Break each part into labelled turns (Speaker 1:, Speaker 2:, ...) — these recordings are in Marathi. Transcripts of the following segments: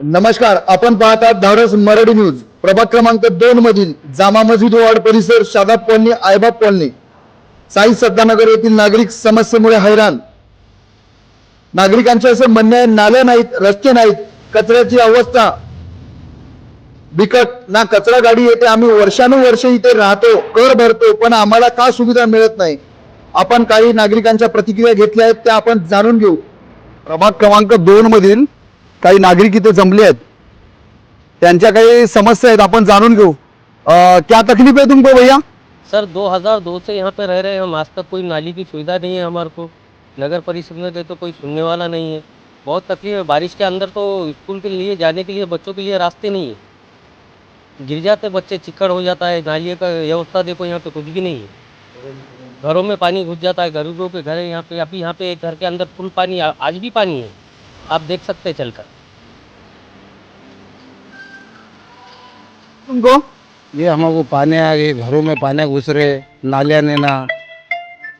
Speaker 1: नमस्कार आपण पाहतात धाडस मराठी न्यूज. प्रभाग क्रमांक दोन मधील जामा मस्जिद वार्ड परिसर शादाब कॉलनी आयबाब कॉलनी. साई सद्दानगर येथील नागरिक समस्येमुळे हैराण. नागरिकांचे असं म्हणणे आहे नाल्या नाहीत रस्ते नाहीत कचऱ्याची अवस्था. बिकट ना कचरा गाडी येते आम्ही वर्षानुवर्ष इथे राहतो कर भरतो पण आम्हाला का सुविधा मिळत नाही? आपण काही नागरिकांच्या प्रतिक्रिया घेतल्या आहेत त्या आपण जाणून घेऊ. प्रभाग क्रमांक दोन मधील काही नागरिक इथे जमले समस्या आहेत, आपण क्या तकलीफ़ है तुमको भैया?
Speaker 2: सर 2002 से यहाँ पे रह रहे हैं हम। आज तक कोई नाली की सुविधा नहीं है हमारे को। नगर परिषद में गए तो कोई सुनने वाला नहीं है। बहुत तकलीफ़ है। बारिश के अंदर तो स्कूल के लिए जाने के लिए, बच्चों के लिए रास्ते नहीं है। गिर जाते बच्चे, चिक्कड़ हो जाता है। नाली का व्यवस्था देखो, यहाँ पे कुछ भी नहीं है। घरों में पानी घुस जाता है। गरीबों के घर है यहाँ पे। अभी यहाँ पे घर के अंदर फुल पानी आज भी पानी है। आप देख सकते हैं चलकर।
Speaker 1: तुमको
Speaker 3: ये हमको पानी आ गई घरों में पानी घुस रहे नालियाँ लेना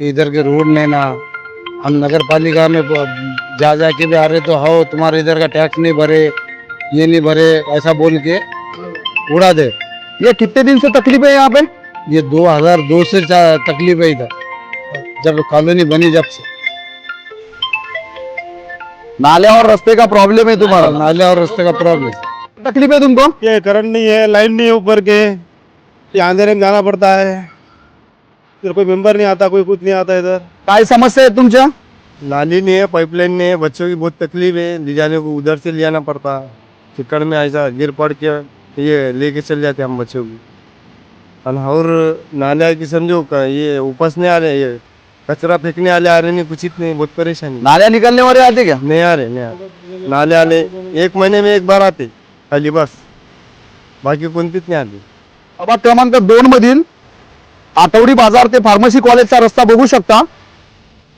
Speaker 3: इधर के रोड लेना हम नगर पालिका में जा जा के भी आ रहे तो हो तुम्हारे इधर का टैक्स नहीं भरे ये नहीं भरे ऐसा बोल के उड़ा दे।
Speaker 1: ये कितने दिन से तकलीफ़ है यहाँ पे?
Speaker 3: ये 2002 से तकलीफ़ है इधर जब कॉलोनी बनी जब से।
Speaker 1: नाले और रास्ते का प्रॉब्लम है तुम्हारा।
Speaker 3: नाले और रास्ते का प्रॉब्लम
Speaker 1: तकलीफ़ है तुमको?
Speaker 4: ये करंट नहीं है लाइन नहीं है ऊपर के। ये अंधेरे में जाना पड़ता है। इधर कोई मेंबर नहीं आता कोई कुछ नहीं आता इधर।
Speaker 1: काय समस्या आहे तुमच्या?
Speaker 4: नाली नहीं है पाइपलाइन नहीं है बच्चों की बहुत तकलीफ़ है। ले जाने को उधर से ले जाना पड़ता। है चिकड़ में ऐसा गिर पड़ के ये लेके चल जाते हम बच्चों की। और नाले की समझो का ये उपसने आ रहे ये कचरा फेंकने वाले आ रहे नहीं कुछ इतने बहुत परेशानी।
Speaker 1: नाले निकलने वाले आते क्या?
Speaker 4: नहीं आ रहे नहीं आ रहे। नाले आले एक महीने में एक बार आते। खाली बस बाकी कोणतीच नाही आली
Speaker 1: प्रभाग क्रमांक दोन मधील आठवडी बाजार ते फार्मसी कॉलेजचा रस्ता बघू शकता.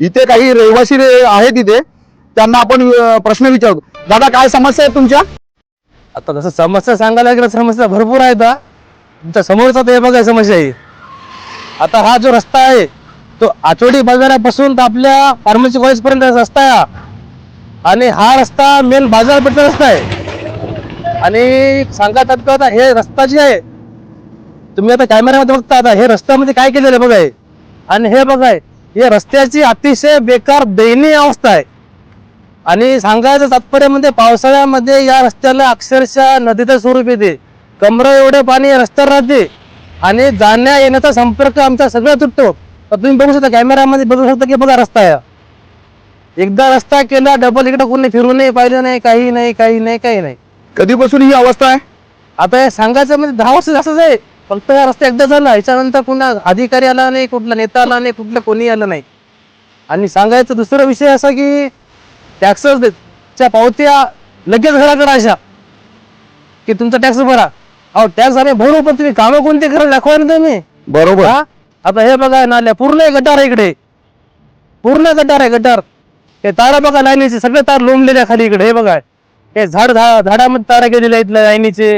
Speaker 1: इथे काही रहिवासी रे- आहेत इथे. त्यांना आपण अं, प्रश्न विचारतो. दादा काय समस्या आहे तुमच्या?
Speaker 2: आता जसं समस्या सांगायला गेलं समस्या भरपूर आहेत हा. तुमच्या समोरचा ते बघा समस्या आहे. आता हा जो रस्ता आहे तो आचोडी बाजारापासून तर आपल्या फार्मसी कॉलेज पर्यंत रस्ता आहे हा. आणि हा रस्ता मेन बाजारपेठचा रस्ता आहे. आणि सांगायचं आता आता हे रस्ता जे आहे तुम्ही आता कॅमेऱ्यामध्ये बघता आता हे रस्त्यामध्ये काय केलेलं आहे बघाय आणि हे बघाय हे रस्त्याची अतिशय बेकार दयनीय अवस्था आहे. आणि सांगायचं तात्पर्य म्हणजे पावसाळ्यामध्ये या रस्त्याला अक्षरशः नदीचं स्वरूप येते. कमर एवढे पाणी रस्त्यावर राहते. आणि जाण्या येण्याचा संपर्क आमचा सगळा तुटतो तर तुम्ही बघू शकता कॅमेऱ्यामध्ये बघू शकता की बघा रस्ता आहे. एकदा रस्ता केला डबल इकडे कोणी फिरू नाही पाहिलं नाही काही नाही काही नाही काही नाही.
Speaker 1: कधीपासून ही अवस्था आहे?
Speaker 2: आता हे सांगायचं म्हणजे दहा वर्ष जास्तच आहे. फक्त हा रस्ता एकदा झाला ह्याच्यानंतर पुन्हा अधिकारी आला नाही कुठला नेता आला नाही कुठलं कोणी आलं नाही. आणि सांगायचं दुसरा विषय असा की टॅक्सेस च्या पावत्या लगेच घराकडे अशा की तुमचा टॅक्स भरा. अहो टॅक्स आम्ही भरू पण तुम्ही कामं कोणते करा दाखवा ना तुम्ही?
Speaker 1: बरोबर.
Speaker 2: हा? आता हे बघा नाल्या पूर्ण गटार आहे इकडे. पूर्ण गटार आहे गटार. हे तारा बघा लाईनीचे सगळे तार लोंबलेले आहे खाली इकडे हे बघा. हे झाड झाडामध्ये तारा गेलेले आहेत लाईनीचे.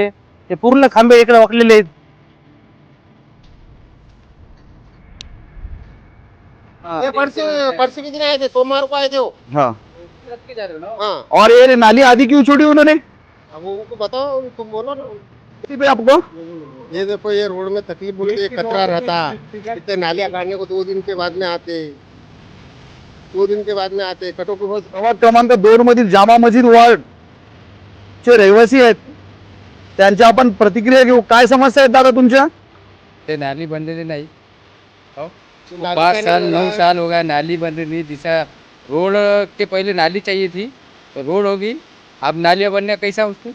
Speaker 2: हे पूर्ण खांबे इकडे वाकलेले आहेत.
Speaker 5: ये परसों परसों के दिन आए थे सोमवार को आए थे वो
Speaker 1: हाँ.
Speaker 5: हाँ.
Speaker 1: और ये नाली आधी क्यों छोड़ी उन्होंने?
Speaker 5: अब उनको बताओ तुम बोलो ना।
Speaker 1: पे आपको?
Speaker 5: ये देखो ये रोड में तकलीफ बोलते है, कचरा रहता इतने नालियाँ काटने को दो दिन के बाद में आते दो दिन के बाद में आते कटो के
Speaker 1: प्रभाग क्रमांक दोन मधील जामा मस्जिद वार्ड चे रहिवासी आहेत त्यांच्या आपण प्रतिक्रिया घेऊ. काय समस्या आहेत दादा तुमच्या?
Speaker 6: ते नाली बनलेली नाही. पाँच साल नौ साल हो गया नाली बन रही नहीं दिशा रोड के पहले नाली चाहिए थी. तो रोड होगी अब नालियाँ बनने कैसा उसको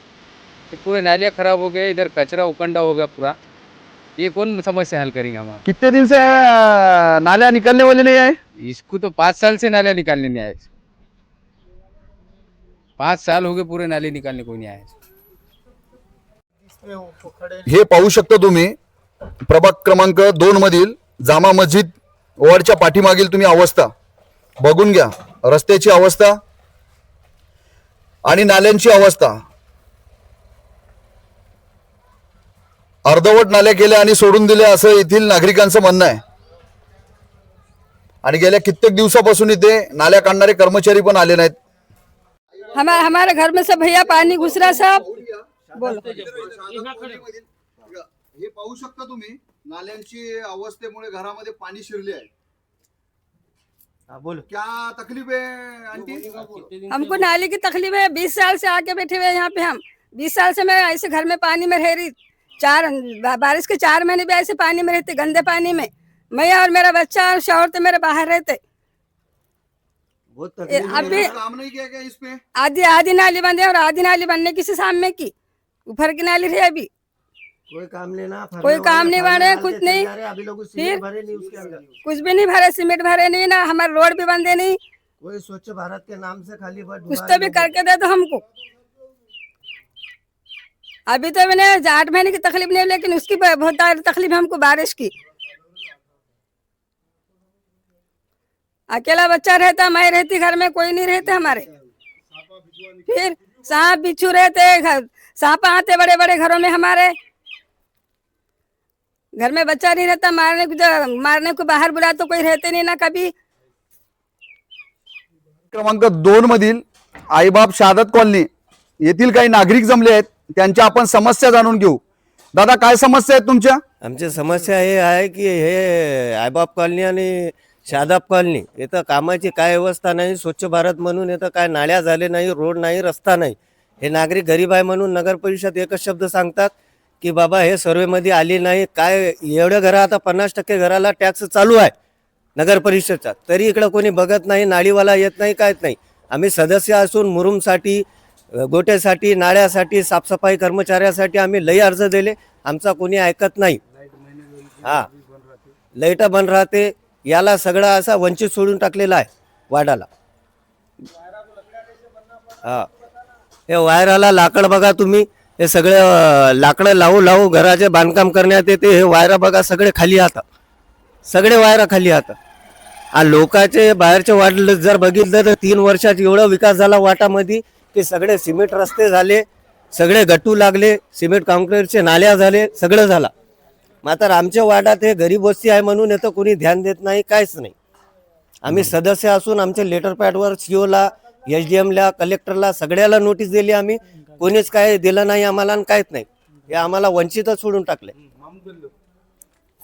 Speaker 6: तो पूरे नालियाँ खराब हो गए इधर कचरा उकंडा हो गया पूरा. ये कौन समस्या हल करेंगे हम?
Speaker 1: कितने दिन से अं, नाल्या निकलने वाले नहीं आए
Speaker 6: इसको तो पाँच साल से नालियाँ निकालने नहीं आए। पाँच साल हो गए पूरे नाली निकालने को नहीं
Speaker 1: हे पाहू शकता तुम्ही प्रभाग क्रमांक दोन मधील जामा मस्जिद वॉर्डच्या पाठीमागील तुम्ही अवस्था. बघून घ्या रस्त्याची अवस्था आणि नाल्यांची अवस्था. अर्धवट नाल्या केल्या आणि सोडून दिल्या असं येथील नागरिकांचं म्हणणं आहे. आणि गेल्या कित्येक दिवसापासून इथे नाल्या काढणारे कर्मचारी पण आले नाहीत.
Speaker 7: हमारे हमारे घर में सब भैया पानी घुस रहा सब। बोलो।
Speaker 1: हे पाहू शकता तुम्ही नाल्यांची अवस्थेमुळे घरामध्ये पाणी शिरले आहे. क्या तकलीफ़ है आंटी?
Speaker 7: हमको नाली की तकलीफ़ है। बीस साल से आके बैठे हुए यहाँ पे हम। बीस साल से मैं ऐसे घर में पानी में रह रही। चार बारिश के चार महीने भी ऐसे पानी में रहते गंदे पानी में। मैं और मेरा बच्चा और शौहर तो मेरे बाहर रहते। अभी
Speaker 1: काम नहीं किया क्या इस पे?
Speaker 7: आधी आधी नाली बंदे और आधी नाली बनने किसी सामने की? ऊपर की नाली रही अभी।
Speaker 8: कोई काम नहीं ना
Speaker 7: कोई काम नहीं बने कुछ नहीं। फिर? कुछ भी नहीं भरे सीमेंट भरे नहीं ना हमारे रोड भी बंदे नहीं।
Speaker 8: कोई स्वच्छ भारत के नाम से खाली
Speaker 7: कुछ तो भी करके दे दो हमको। अभी तो मैंने आठ महीने की तकलीफ़ नहीं लेकिन उसकी बहुत तकलीफ़ हमको बारिश की। अकेला बच्चा रहता मैं रहती घर में कोई नहीं रहते हमारे। फिर सांप बिच्छू रहते घर सांप आते बड़े बड़े घरों में हमारे। घर में बच्चा नहीं रहता मारने को मारने को बाहर बुला तो कोई रहते नहीं ना कभी।
Speaker 1: क्रमांक दोन मधील आईबाप शादत कॉलनी येथील काही नागरिक जमले आहेत त्यांच्या आपण समस्या जाणून घेऊ. दादा काय समस्या आहेत तुमच्या?
Speaker 8: आमची समस्या हे आहे की हे आयबाप कॉलनी आणि शादाब कॉलनी. इथं कामाची काय व्यवस्था नाही स्वच्छ भारत म्हणून इथं काय नाल्या झाले नाही रोड नाही रस्ता नाही. हे नागरिक गरीब आहे म्हणून नगर परिषद एकच शब्द सांगतात की बाबा हे सर्वेमध्ये आली नाही. काय एवढ्या घरा आता पन्नास टक्के घराला टॅक्स चालू आहे नगर परिषदचा. तरी इकडं कोणी बघत नाही नाळीवाला येत नाही काहीच नाही. आम्ही सदस्य असून मुरुमसाठी गोट्यासाठी नाळ्यासाठी साफसफाई कर्मचाऱ्यासाठी आम्ही लई अर्ज दिले. आमचा कोणी ऐकत नाही. हा. लाइट बंद राहते. याला सगळा असा वंचित सोडून टाकलेला आहे वाडाला. हा. हे वायराला लाकड बघा तुम्ही. हे सगळे लाकडं लावू लावू घराचे बांधकाम करण्यात येते. हे वायरा बघा सगळे खाली आता. सगळे वायरा खाली आता. आणि लोकांचे बाहेरचे वाढलं जर बघितलं तर तीन वर्षात एवढा विकास झाला वाटामध्ये की सगळे सिमेंट रस्ते झाले सगळे गट्टू लागले सिमेंट कॉन्क्रीटचे नाल्या झाले सगळं झालं. मात्र आमच्या वार्डात हे गरीब वस्ती आहे म्हणून येतं कोणी ध्यान देत नाही काहीच नाही. आम्ही सदस्य असून आमच्या लेटर पॅडवर सीओला एच डी एमला कलेक्टरला सगळ्याला नोटीस दिली आम्ही. कोणीच काय दिलं नाही आम्हाला आणि काहीच नाही. हे आम्हाला वंचितच सोडून टाकले